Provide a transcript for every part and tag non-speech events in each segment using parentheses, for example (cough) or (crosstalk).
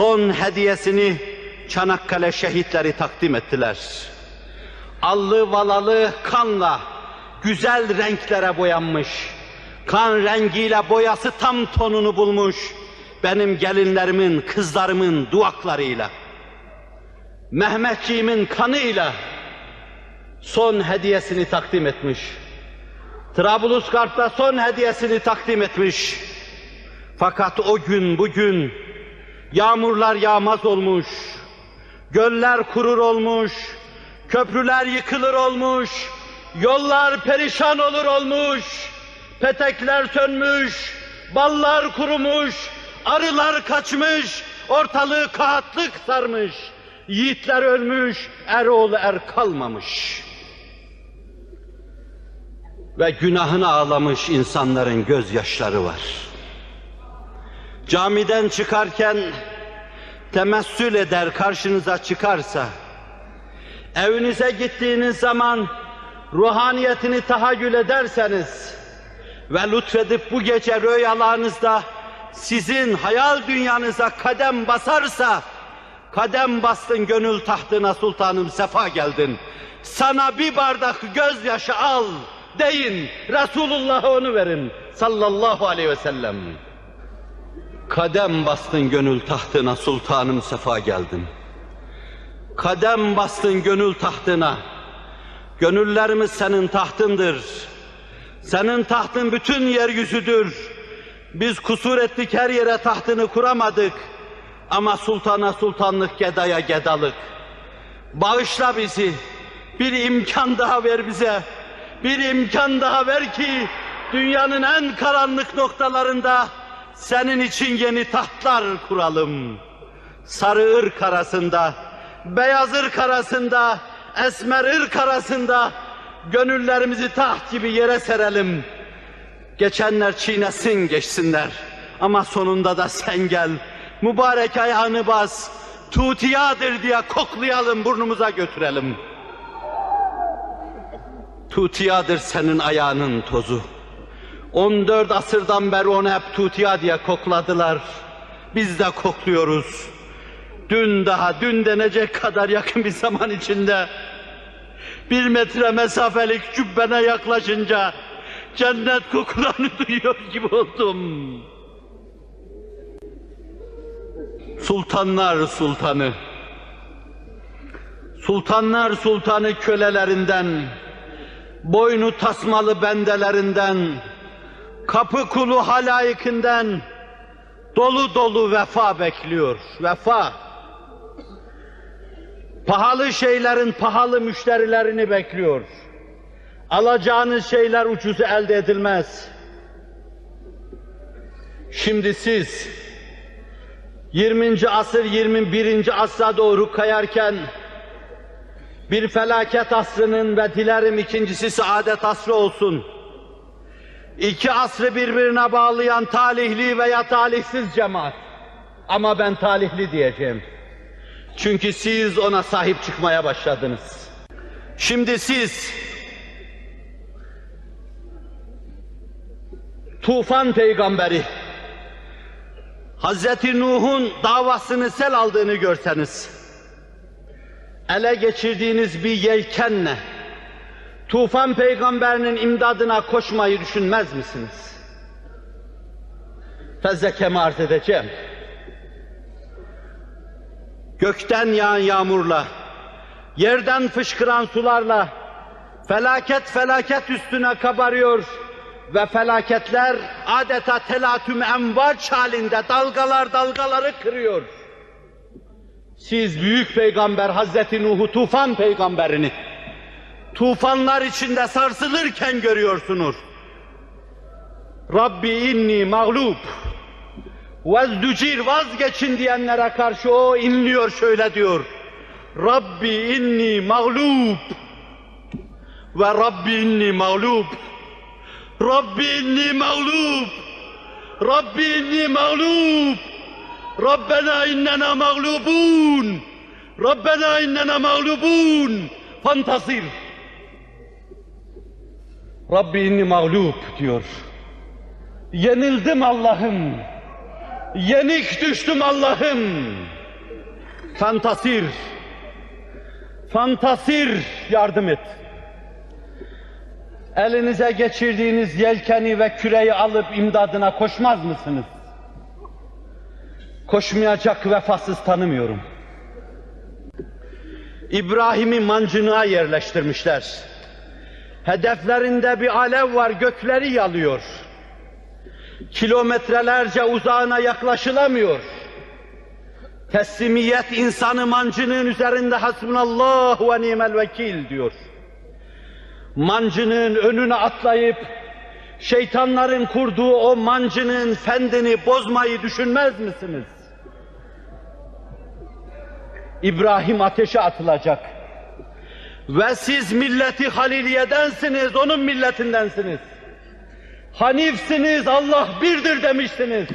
Son hediyesini Çanakkale şehitleri takdim ettiler. Allı valalı kanla güzel renklere boyanmış. Kan rengiyle boyası tam tonunu bulmuş. Benim gelinlerimin, kızlarımın duaklarıyla. Mehmetçiğimin kanıyla son hediyesini takdim etmiş. Trablusgarp'ta son hediyesini takdim etmiş. Fakat o gün bugün yağmurlar yağmaz olmuş, göller kurur olmuş, köprüler yıkılır olmuş, yollar perişan olur olmuş, petekler sönmüş, ballar kurumuş, arılar kaçmış, ortalığı kağıtlık sarmış, yiğitler ölmüş, eroğlu er kalmamış. Ve günahını ağlamış insanların gözyaşları var. Camiden çıkarken temessül eder karşınıza çıkarsa, evinize gittiğiniz zaman ruhaniyetini tahayyül ederseniz ve lütfedip bu gece rüyalarınızda sizin hayal dünyanıza kadem basarsa, kadem bastın gönül tahtına sultanım sefa geldin. Sana bir bardak gözyaşı al deyin, Resulullah'a onu verin sallallahu aleyhi ve sellem. Kadem bastın gönül tahtına sultanım sefa geldin. Kadem bastın gönül tahtına. Gönüllerimiz senin tahtındır. Senin tahtın bütün yeryüzüdür. Biz kusur ettik her yere tahtını kuramadık. Ama sultana sultanlık, gedaya gedalık. Bağışla bizi. Bir imkan daha ver bize. Bir imkan daha ver ki dünyanın en karanlık noktalarında senin için yeni tahtlar kuralım. Sarı ırk arasında, beyaz ırk arasında, esmer ırk arasında gönüllerimizi taht gibi yere serelim. Geçenler çiğnesin geçsinler ama sonunda da sen gel. Mübarek ayağını bas, tutiyadır diye koklayalım, burnumuza götürelim. Tutiyadır senin ayağının tozu. 14 asırdan beri onu hep tutiya diye kokladılar. Biz de kokluyoruz. Dün daha, dün denecek kadar yakın bir zaman içinde bir metre mesafelik cübbene yaklaşınca cennet kokularını (laughs) duyuyor gibi oldum. Sultanlar sultanı, sultanlar sultanı kölelerinden, boynu tasmalı bendelerinden, kapı kulu halayıkından dolu dolu vefa bekliyor. Vefa. Pahalı şeylerin pahalı müşterilerini bekliyor. Alacağınız şeyler ucuzu elde edilmez. Şimdi siz 20. asır 21. asra doğru kayarken bir felaket asrının ve dilerim ikincisi saadet asrı olsun İki asrı birbirine bağlayan talihli veya talihsiz cemaat. Ama ben talihli diyeceğim. Çünkü siz ona sahip çıkmaya başladınız. Şimdi siz Tufan peygamberi Hazreti Nuh'un davasını sel aldığını görseniz ele geçirdiğiniz bir yelkenle Tufan peygamberinin imdadına koşmayı düşünmez misiniz? Fezlekeme arz edeceğim. Gökten yağan yağmurla, yerden fışkıran sularla, felaket felaket üstüne kabarıyor ve felaketler adeta telatüm envaç halinde dalgalar dalgaları kırıyor. Siz büyük peygamber Hazreti Nuh'u tufan peygamberini tufanlar içinde sarsılırken görüyorsunuz. Rabbi inni mağlup vezdücir vazgeçin diyenlere karşı o inliyor şöyle diyor. Rabbi inni mağlup ve Rabbi inni mağlup Rabbi inni mağlup Rabbi inni mağlup Rabbena innena mağlubun. Rabbena innena mağlubun. Fantasir Rabbi inni mağlup diyor. Yenildim Allah'ım. Yenik düştüm Allah'ım. Fantasir. Fantasir yardım et. Elinize geçirdiğiniz yelkeni ve küreyi alıp imdadına koşmaz mısınız? Koşmayacak vefasız tanımıyorum. İbrahim'i mancınığa yerleştirmişler. Hedeflerinde bir alev var, gökleri yalıyor. Kilometrelerce uzağına yaklaşılamıyor. Teslimiyet insanı mancının üzerinde hasbunallah ve nimel vekil diyor. Mancının önüne atlayıp şeytanların kurduğu o mancının fendini bozmayı düşünmez misiniz? İbrahim ateşe atılacak. Ve siz milleti Haliliye'densiniz, onun milletindensiniz. Hanifsiniz, Allah birdir demişsiniz.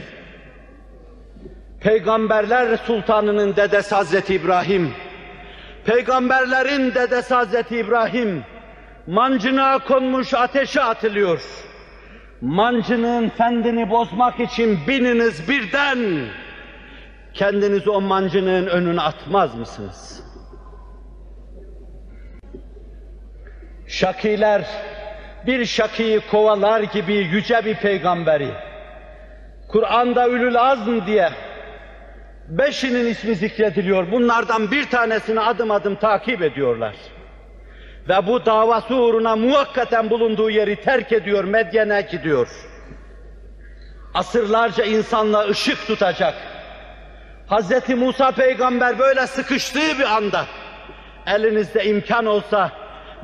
Peygamberler Sultanı'nın dedesi Hazreti İbrahim, peygamberlerin dedesi Hazreti İbrahim, mancına konmuş ateşe atılıyor. Mancının fendini bozmak için bininiz birden, kendinizi o mancının önüne atmaz mısınız? Şakiler bir şakiyi kovalar gibi yüce bir peygamberi, Kur'an'da ülül azm diye beşinin ismi zikrediliyor. Bunlardan bir tanesini adım adım takip ediyorlar. Ve bu davası uğruna muhakkaten bulunduğu yeri terk ediyor, Medyen'e gidiyor. Asırlarca insanla ışık tutacak. Hz. Musa peygamber böyle sıkıştığı bir anda, elinizde imkan olsa,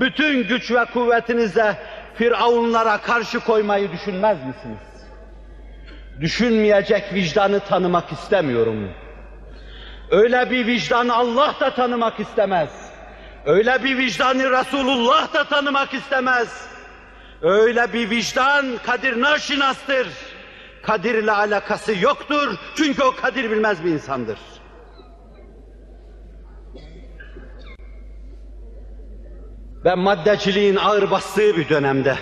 bütün güç ve kuvvetinizle Firavunlara karşı koymayı düşünmez misiniz? Düşünmeyecek vicdanı tanımak istemiyorum. Öyle bir vicdanı Allah da tanımak istemez. Öyle bir vicdanı Resulullah da tanımak istemez. Öyle bir vicdan kadir naşinastır. Kadir ile alakası yoktur. Çünkü o kadir bilmez bir insandır. Ve maddeciliğin ağır bastığı bir dönemde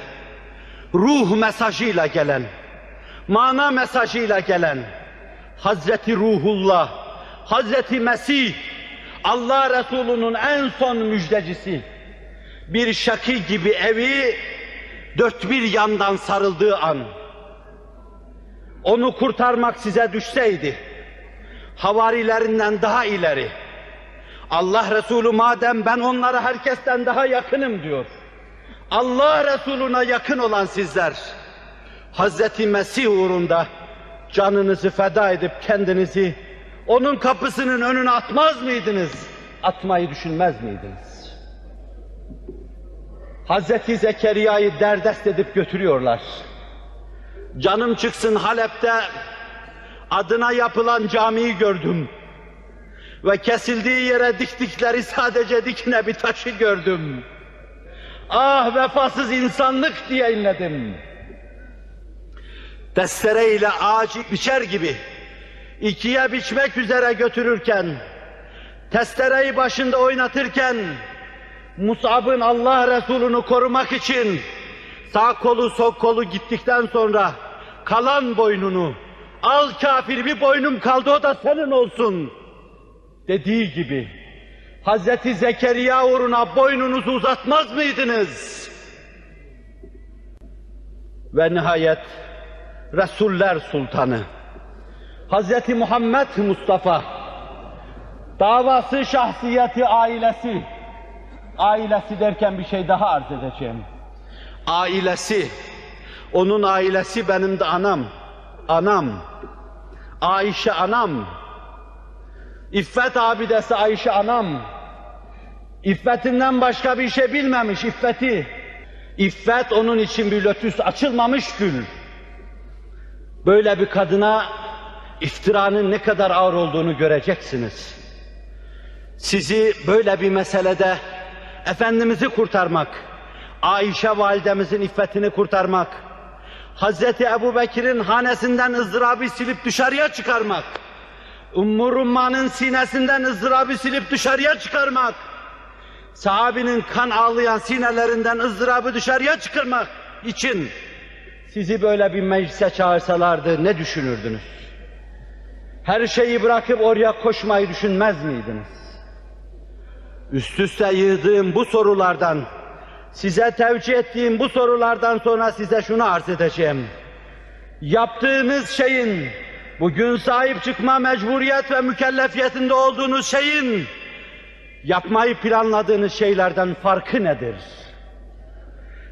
ruh mesajıyla gelen, mana mesajıyla gelen Hazreti Ruhullah, Hazreti Mesih, Allah Resulü'nün en son müjdecisi, bir şaki gibi evi dört bir yandan sarıldığı an, onu kurtarmak size düşseydi, havarilerinden daha ileri, Allah Resulü madem ben onlara herkesten daha yakınım diyor, Allah Resulüne yakın olan sizler, Hazreti Mesih uğrunda canınızı feda edip kendinizi onun kapısının önüne atmaz mıydınız? Atmayı düşünmez miydiniz? Hazreti Zekeriya'yı derdest edip götürüyorlar. Canım çıksın Halep'te adına yapılan camiyi gördüm. Ve kesildiği yere diktikleri sadece dikine bir taşı gördüm. Ah vefasız insanlık diye inledim. Testereyle ağacı biçer gibi ikiye biçmek üzere götürürken, testereyi başında oynatırken, Musab'ın Allah Resulü'nü korumak için sağ kolu sol kolu gittikten sonra kalan boynunu, al kafir bir boynum kaldı o da senin olsun dediği gibi Hazreti Zekeriya uğruna boynunuzu uzatmaz mıydınız? Ve nihayet Resuller Sultanı Hazreti Muhammed Mustafa davası, şahsiyeti, ailesi ailesi derken bir şey daha arz edeceğim. Ailesi, onun ailesi benim de anam, anam, Ayşe anam, İffet abidesi Ayşe anam, İffetinden başka bir şey bilmemiş iffeti. İffet onun için bir lötüs açılmamış gül. Böyle bir kadına iftiranın ne kadar ağır olduğunu göreceksiniz. Sizi böyle bir meselede Efendimiz'i kurtarmak, Ayşe validemizin iffetini kurtarmak, Hazreti Ebu Bekir'in hanesinden ızdırabı silip dışarıya çıkarmak, Ummu Rumma'nın sinesinden ızdırabı silip dışarıya çıkarmak, sahabinin kan ağlayan sinelerinden ızdırabı dışarıya çıkarmak için sizi böyle bir meclise çağırsalardı ne düşünürdünüz? her şeyi bırakıp oraya koşmayı düşünmez miydiniz? Üst üste yığdığım bu sorulardan, size tevcih ettiğim bu sorulardan sonra size şunu arz edeceğim. Yaptığınız şeyin, bugün sahip çıkma mecburiyet ve mükellefiyetinde olduğunuz şeyin, yapmayı planladığınız şeylerden farkı nedir?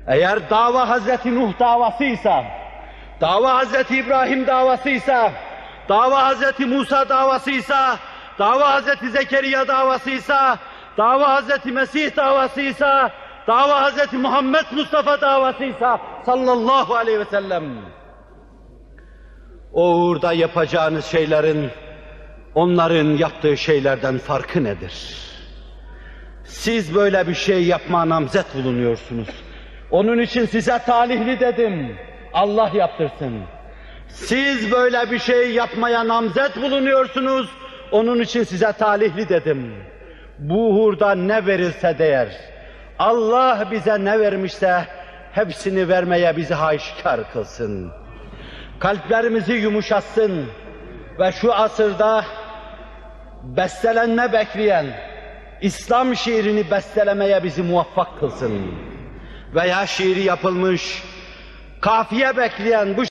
Eğer dava Hazreti Nuh davasıysa, dava Hazreti İbrahim davasıysa, dava Hazreti Musa davasıysa, dava Hazreti Zekeriya davasıysa, dava Hazreti Mesih davasıysa, dava Hazreti Muhammed Mustafa davasıysa sallallahu aleyhi ve sellem. O uğurda yapacağınız şeylerin onların yaptığı şeylerden farkı nedir? Siz böyle bir şey yapma namzet bulunuyorsunuz. Onun için size talihli dedim. Allah yaptırsın. Siz böyle bir şey yapmaya namzet bulunuyorsunuz. Onun için size talihli dedim. Bu uğurda ne verilse değer. Allah bize ne vermişse hepsini vermeye bizi haşkar kılsın. Kalplerimizi yumuşatsın ve şu asırda bestelenme bekleyen, İslam şiirini bestelemeye bizi muvaffak kılsın. Veya şiiri yapılmış, kafiye bekleyen bu